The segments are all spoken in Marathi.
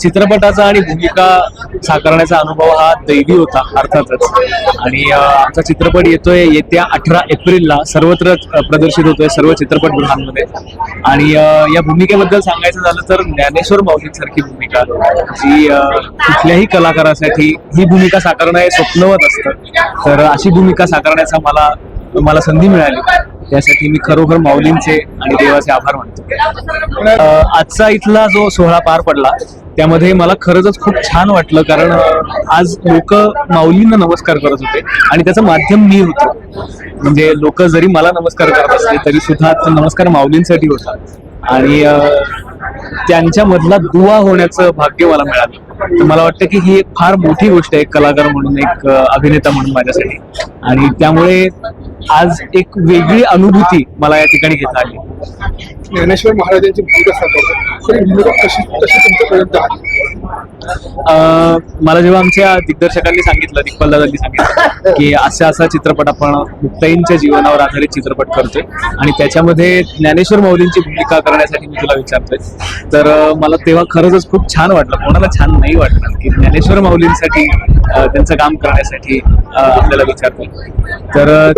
चित्रपटाचा आणि भूमिका साकारण्याचा अनुभव हा दैवी होता अर्थातच. आणि आमचा चित्रपट येतोय येत्या अठरा एप्रिलला सर्वत्र प्रदर्शित होतोय सर्व चित्रपटगृहांमध्ये. आणि या भूमिकेबद्दल सांगायचं झालं तर ज्ञानेश्वर माऊलींसारखी भूमिका. जी कुठल्याही कलाकारासाठी ही भूमिका साकारणं हे स्वप्नवत असतं. तर अशी भूमिका साकारण्याचा मला मला संधी मिळाली. त्यासाठी मी खरोखर माऊलींचे आणि देवाचे आभार मानतो. आजचा इथला जो सोहळा पार पडला त्यामध्ये मला खरंच खूप छान वाटलं कारण आज लोक माऊलींना नमस्कार करत होते आणि त्याचं माध्यम मी होतो. म्हणजे लोक जरी मला नमस्कार करत असले तरी सुद्धा नमस्कार माऊलींसाठी होता. आणि त्यांच्यामधला दुवा होण्याचं भाग्य मला मिळालं. तर मला वाटतं की ही एक फार मोठी गोष्ट आहे एक कलाकार म्हणून एक अभिनेता म्हणून माझ्यासाठी. आणि त्यामुळे आज एक वेगळी अनुभूती मला या ठिकाणी घेता आली. ज्ञानेश्वर महाराजांची भूमिका साकारली तशी तुमच्यापर्यंत आली? मला जेव्हा आमच्या दिग्दर्शकांनी सांगितलं दिग्पालदादांनी सांगितलं की असा असा चित्रपट आपण मुक्ताईंच्या जीवनावर आधारित चित्रपट करतोय आणि त्याच्यामध्ये ज्ञानेश्वर मौलींची भूमिका करण्यासाठी मी तुला विचारतोय. तर मला तेव्हा खरंच खूप छान वाटलं. कोणाला छान नाही वाटलं की ज्ञानेश्वर माऊलींसाठी त्यांचं काम करण्यासाठी आपल्याला विचारतोय. तर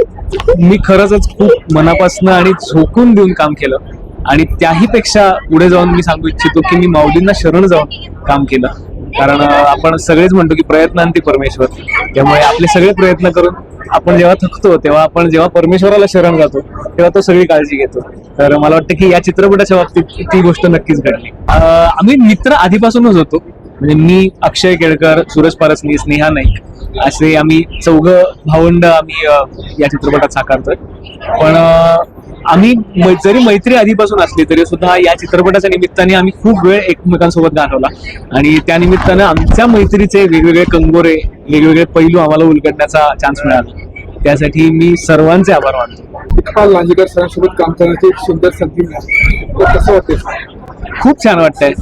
मी खरंच खूप मनापासून आणि झोकून देऊन काम केलं आणि त्याही पेक्षा पुढे जाऊन मी सांगू इच्छितो की मी माऊलींना शरण जाऊन काम केलं. कारण आपण सगळेच म्हणतो की प्रयत्नांती परमेश्वर. त्यामुळे आपले सगळे प्रयत्न करून आपण जेव्हा थकतो तेव्हा आपण जेव्हा परमेश्वराला शरण जातो तेव्हा तो सगळी काळजी घेतो. तर मला वाटतं की या चित्रपटाच्या बाबतीत ती गोष्ट नक्कीच घडली. आम्ही मित्र आधीपासूनच होतो. म्हणजे मी अक्षय केळकर सूरज पारसनी स्नेहा नाईक असे आम्ही चौघ भावंड आम्ही या चित्रपटात साकारतोय. पण आम्ही मै- जरी मैत्री आधीपासून असली तरी सुद्धा या चित्रपटाच्या निमित्ताने आम्ही खूप वेळ एकमेकांसोबत घालवला. आणि त्या निमित्तानं आमच्या मैत्रीचे वेगवेगळे कंगोरे वेगवेगळे पैलू आम्हाला उलगडण्याचा चान्स मिळाला. त्यासाठी मी सर्वांचे आभार मानतो. लांजेकर सरांसोबत काम करण्याची एक सुंदर संधी मिळाली. कसं वाटते खूप छान वाटतंय.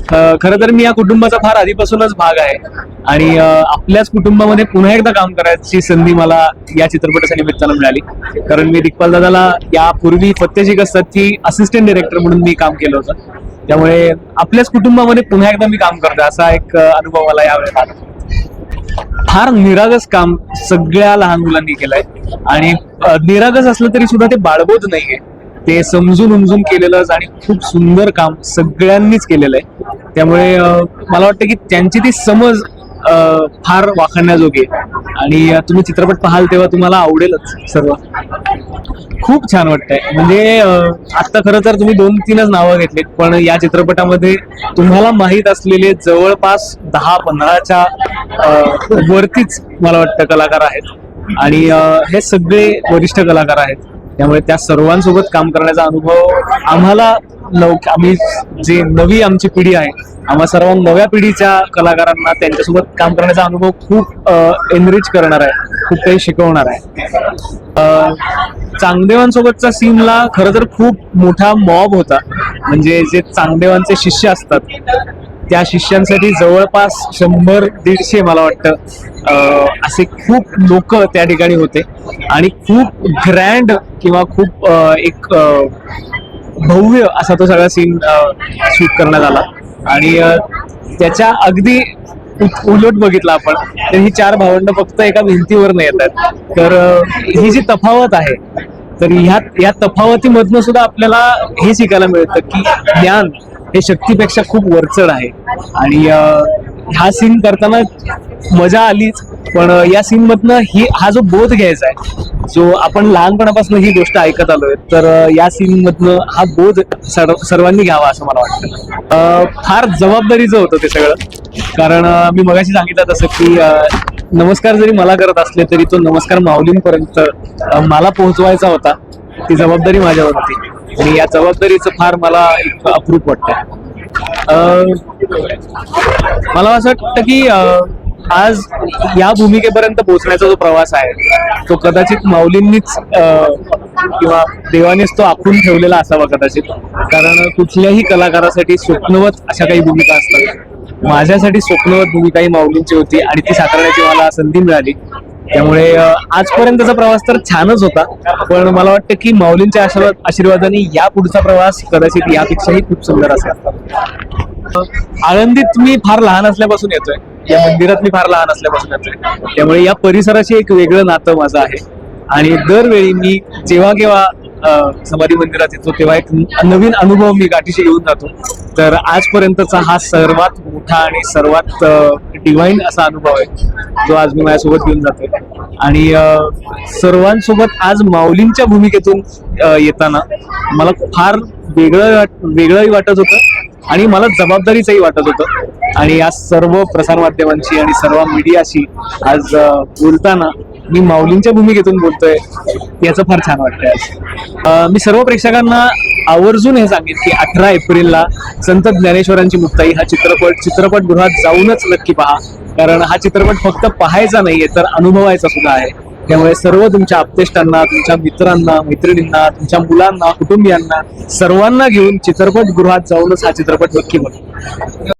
खरं तर मी या कुटुंबाचा फार आधीपासूनच भाग आहे. आणि आपल्याच कुटुंबामध्ये पुन्हा एकदा काम करायची संधी मला या चित्रपटाच्या निमित्तानं मिळाली. कारण मी दिग्पाल दादाला यापूर्वी असतात असतातची असिस्टंट डिरेक्टर म्हणून मी काम केलं होतं. त्यामुळे आपल्याच कुटुंबामध्ये पुन्हा एकदा मी काम करतोय असा एक अनुभव मला यावेळेस आला. फार निरागस काम सगळ्या लहान मुलांनी केलंय. आणि निरागस असलं तरी सुद्धा ते बाळबोध नाहीये. ते समजून उमजून केलेलं आणि खूप सुंदर काम सगळ्यांनीच केलेलं आहे. त्यामुळे मला वाटतं की त्यांची ती समज फार वाखाणण्याजोगी आहे. आणि तुम्ही चित्रपट पाहाल तेव्हा तुम्हाला आवडेलच सर्व. खूप छान वाटतंय. म्हणजे आता खरं तर तुम्ही दोन तीनच नावं घेतलीत पण या चित्रपटामध्ये तुम्हाला माहीत असलेले जवळपास दहा पंधराच्या अं, वरतीच मला वाटतं कलाकार आहेत. आणि हे सगळे वरिष्ठ कलाकार आहेत. त्यामुळे त्या सर्वांसोबत काम करण्याचा अनुभव आम्हाला लवकर आम्ही जे नवी आमची पिढी आहे आम्हा सर्व नव्या पिढीच्या कलाकारांना त्यांच्यासोबत काम करण्याचा अनुभव खूप एनरिच करणार आहे खूप काही शिकवणार आहे. चांगदेवांसोबतचा सीनला खरं तर खूप मोठा मॉब होता. म्हणजे जे चांगदेवांचे शिष्य असतात त्या शिष्यांसाठी जवळपास शंभर दीडशे मला वाटतं असे खूप लोक त्या ठिकाणी होते. आणि खूप ग्रँड किंवा खूप एक भव्य असा तो सगळा सीन शूट करण्यात आला. आणि त्याच्या अगदी उलट बघितलं आपण तर ही चार भावंड फक्त एका भिंतीवर नाही येतात तर ही जी तफावत आहे तर ह्या या तफावतीमधनं सुद्धा आपल्याला हे शिकायला मिळतं की ज्ञान हे शक्तीपेक्षा खूप वरचढ आहे. आणि ह्या हा सीन करताना मजा आलीच पण या सीन मधनं ही हा जो बोध घ्यायचा आहे जो आपण लहानपणापासून ही गोष्ट ऐकत आलोय तर या सीन मधनं हा बोध सर्व- सर्वांनी घ्यावा असं मला वाटतं. फार जबाबदारीचं होतं ते सगळं. कारण मी मगाशी सांगितलं तसं की नमस्कार जरी मला करत असले तरी तो नमस्कार माऊलींपर्यंत मला पोहोचवायचा होता. ती जबाबदारी माझ्यावर होती आणि या जबाबदारीचं फार मला एक अप्रूप वाटतं अं, मला असं वाटतं की आज या भूमिकेपर्यंत पोहोचण्याचा जो प्रवास आहे तो कदाचित माऊलींनीच किंवा देवानेच तो आखून ठेवलेला असावा कदाचित. कारण कुठल्याही कलाकारासाठी स्वप्नवत अशा काही भूमिका असतात. माझ्यासाठी स्वप्नवत भूमिका ही माऊलींची होती आणि ती साकारण्याची मला संधी मिळाली. त्यामुळे आजपर्यंतचा प्रवास तर छानच होता. पण मला वाटतं की माऊलींच्या आशीर्वाद आशीर्वादाने या पुढचा प्रवास कदाचित यापेक्षाही खूप सुंदर असेल. आळंदीत मी फार लहान असल्यापासून येतोय. या मंदिरात मी फार लहान असल्यापासून येतोय. त्यामुळे या परिसराशी एक वेगळं नातं माझं आहे. आणि दरवेळी मी जेव्हा केव्हा समाधी मंदिरात येतो तेव्हा एक नवीन अनुभव मी गाठीशी घेऊन जातो. तर आजपर्यंतचा हा सर्वात मोठा आणि सर्वात डिवाईन असा अनुभव आहे जो आज मी माझ्यासोबत घेऊन जातोय. आणि सर्वांसोबत आज माऊलींच्या भूमिकेतून येताना मला फार वेगळं वेगळंही वाटत होतं आणि मला जबाबदारीचंही वाटत होतं. आणि आज सर्व प्रसारमाध्यमांशी आणि सर्व मीडियाशी आज बोलताना मी माऊलींच्या भूमिकेतून बोलतोय याचं फार छान वाटतंय मी सर्व प्रेक्षकांना आवर्जून हे सांगेन की अठरा एप्रिलला संत ज्ञानेश्वरांची मुक्ताई हा चित्रपट चित्रपटगृहात जाऊनच नक्की पहा. कारण हा चित्रपट फक्त पाहायचा नाहीये तर अनुभवायचा सुद्धा आहे. त्यामुळे सर्व तुमच्या आप्तेष्टांना तुमच्या मित्रांना मैत्रिणींना तुमच्या मुलांना कुटुंबियांना सर्वांना घेऊन चित्रपटगृहात जाऊनच हा चित्रपट नक्की बघा.